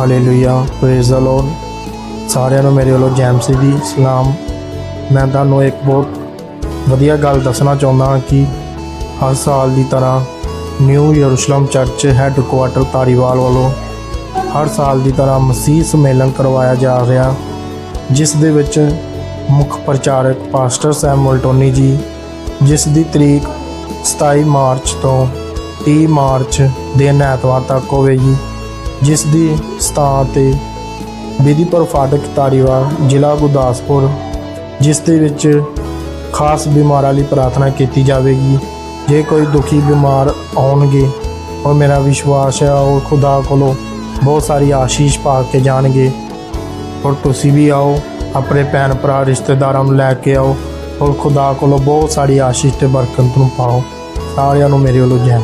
Hallelujah praise the Lord ਸਾਰਿਆਂ ਨੂੰ ਮੇਰੇ ਵੱਲੋਂ ਜੈਮਸੀ ਦੀ ਸਲਾਮ। ਮੈਂ ਤੁਹਾਨੂੰ ਇੱਕ ਬਹੁਤ ਵਧੀਆ ਗੱਲ ਦੱਸਣਾ ਚਾਹੁੰਦਾ ਹਾਂ ਕਿ ਹਰ ਸਾਲ ਦੀ ਤਰ੍ਹਾਂ new Jerusalem church headquarter Tariwal ਵੱਲੋਂ ਹਰ ਸਾਲ ਦੀ ਤਰ੍ਹਾਂ ਮਸੀਹ ਸੰਮੇਲਨ ਕਰਵਾਇਆ ਜਾ ਰਿਹਾ। ਜਿਸ ਦੇ ਵਿੱਚ ਮੁੱਖ ਪ੍ਰਚਾਰਕ ਪਾਸਟਰ ਸੈਮੂਅਲ ਟੋਨੀ ਜੀ, ਜਿਸ ਦੀ ਤਰੀਕ 27 ਮਾਰਚ ਤੋਂ 30 ਮਾਰਚ ਦਿਨ ਐਤਵਾਰ ਤੱਕ ਹੋਵੇਗੀ। ਜਿਸ ਦੀ ਸਥਾਨ ਤੇ ਵਿਧੀਪੁਰ ਫਾਟਕ ਤਾਰੀਵਾਲ ਜ਼ਿਲ੍ਹਾ ਗੁਰਦਾਸਪੁਰ, ਜਿਸ ਦੇ ਵਿੱਚ ਖਾਸ ਬਿਮਾਰਾਂ ਲਈ ਪ੍ਰਾਰਥਨਾ ਕੀਤੀ ਜਾਵੇਗੀ। ਜੇ ਕੋਈ ਦੁਖੀ ਬਿਮਾਰ ਆਉਣਗੇ ਔਰ ਮੇਰਾ ਵਿਸ਼ਵਾਸ ਹੈ, ਉਹ ਖੁਦਾ ਕੋਲੋਂ ਬਹੁਤ ਸਾਰੀ ਆਸ਼ੀਸ਼ ਪਾ ਕੇ ਜਾਣਗੇ। ਔਰ ਤੁਸੀਂ ਵੀ ਆਓ, ਆਪਣੇ ਭੈਣ ਭਰਾ ਰਿਸ਼ਤੇਦਾਰਾਂ ਨੂੰ ਲੈ ਕੇ ਆਓ, ਔਰ ਖੁਦਾ ਕੋਲੋਂ ਬਹੁਤ ਸਾਰੀ ਆਸ਼ੀਸ਼ ਤੇ ਬਰਕਤ ਨੂੰ ਪਾਓ। ਸਾਰਿਆਂ ਨੂੰ ਮੇਰੇ ਵੱਲੋਂ ਜੈ